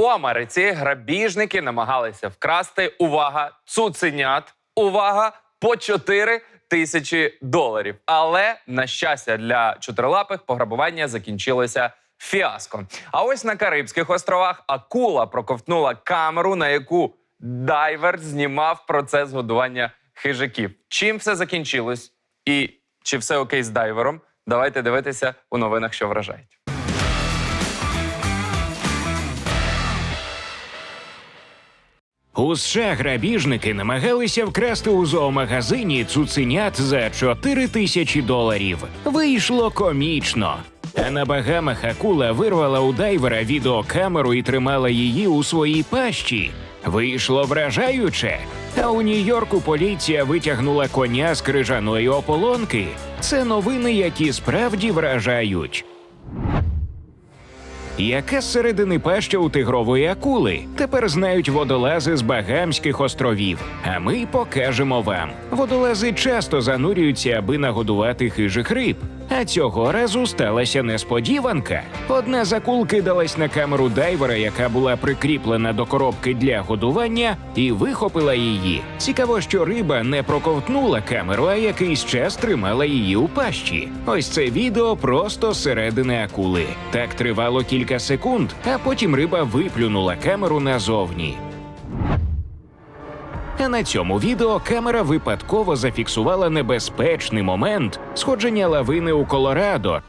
У Америці грабіжники намагалися вкрасти увага цуценят. Увага по 4 тисячі доларів. Але на щастя для чотирилапих пограбування закінчилося фіаско. А ось на Карибських островах акула проковтнула камеру, на яку дайвер знімав процес годування хижаків. Чим все закінчилось? І чи все окей з дайвером? Давайте дивитися у новинах, що вражають. У США грабіжники намагалися вкрасти у зоомагазині цуценят за 4 тисячі доларів. Вийшло комічно. А на Багамах акула вирвала у дайвера відеокамеру і тримала її у своїй пащі. Вийшло вражаюче. А у Нью-Йорку поліція витягнула коня з крижаної ополонки. Це новини, які справді вражають. Яка зсередини паща у тигрової акули? Тепер знають водолази з Багамських островів. А ми покажемо вам. Водолази часто занурюються, аби нагодувати хижих риб. А цього разу сталася несподіванка. Одна з акул кидалась на камеру дайвера, яка була прикріплена до коробки для годування, і вихопила її. Цікаво, що риба не проковтнула камеру, а якийсь час тримала її у пащі. Ось це відео просто середини акули. Так тривало кілька секунд, а потім риба виплюнула камеру назовні. А на цьому відео камера випадково зафіксувала небезпечний момент сходження лавини у Колорадо.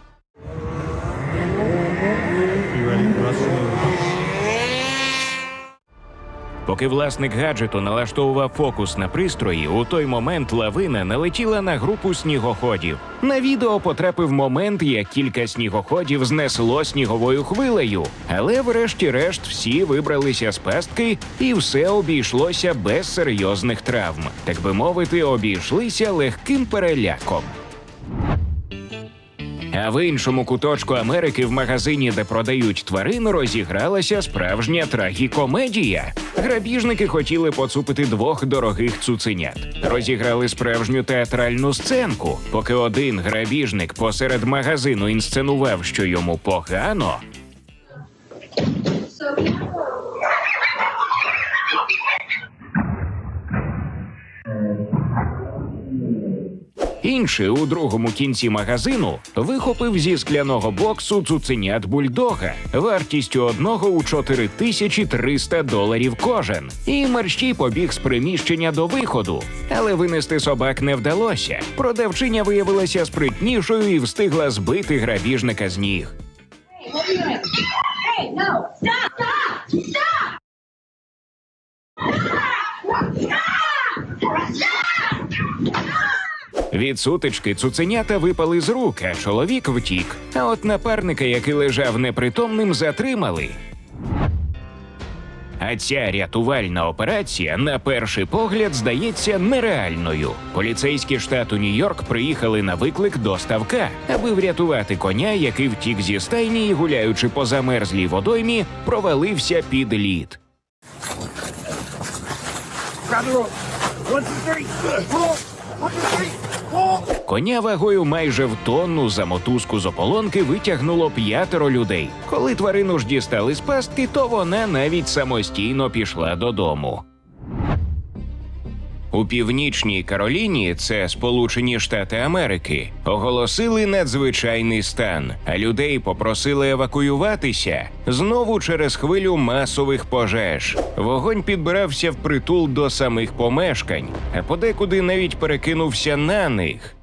Поки власник гаджету налаштовував фокус на пристрої, у той момент лавина налетіла на групу снігоходів. На відео потрапив момент, як кілька снігоходів знесло сніговою хвилею. Але врешті-решт всі вибралися з пастки, і все обійшлося без серйозних травм. Так би мовити, обійшлися легким переляком. А в іншому куточку Америки в магазині, де продають тварин, розігралася справжня трагікомедія. Грабіжники хотіли поцупити двох дорогих цуценят. Розіграли справжню театральну сценку. Поки один грабіжник посеред магазину інсценував, що йому погано, Інший у другому кінці магазину вихопив зі скляного боксу цуценят бульдога вартістю одного у 4300 доларів кожен. І мерщій побіг з приміщення до виходу. Але винести собак не вдалося. Продавчиня виявилася спритнішою і встигла збити грабіжника з ніг. Hey, no! Від сутички цуценята випали з рук, а чоловік втік. А от напарника, який лежав непритомним, затримали. А ця рятувальна операція на перший погляд здається нереальною. Поліцейські штату Нью-Йорк приїхали на виклик до ставка, аби врятувати коня, який втік зі стайні і, гуляючи по замерзлій водоймі, провалився під лід. Коня вагою майже в тонну за мотузку з ополонки витягнуло п'ятеро людей. Коли тварину ж дістали з пастки, то вона навіть самостійно пішла додому. У північній Кароліні, це Сполучені Штати Америки, оголосили надзвичайний стан, а людей попросили евакуюватися знову через хвилю масових пожеж. Вогонь підбирався впритул до самих помешкань, а подекуди навіть перекинувся на них.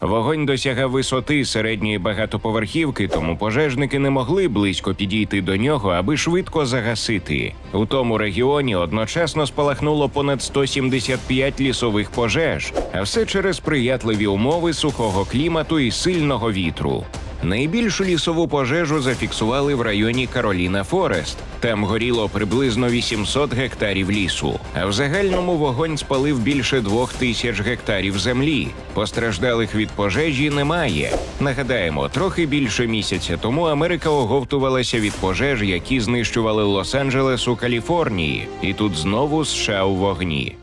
Вогонь досягав висоти середньої багатоповерхівки, тому пожежники не могли близько підійти до нього, аби швидко загасити. У тому регіоні одночасно спалахнуло понад 175 лісових пожеж, а все через сприятливі умови сухого клімату і сильного вітру. Найбільшу лісову пожежу зафіксували в районі Кароліна Форест. Там горіло приблизно 800 гектарів лісу. А в загальному вогонь спалив більше двох тисяч гектарів землі. Постраждалих від пожежі немає. Нагадаємо, трохи більше місяця тому Америка оговтувалася від пожеж, які знищували Лос-Анджелес у Каліфорнії, і тут знову США у вогні.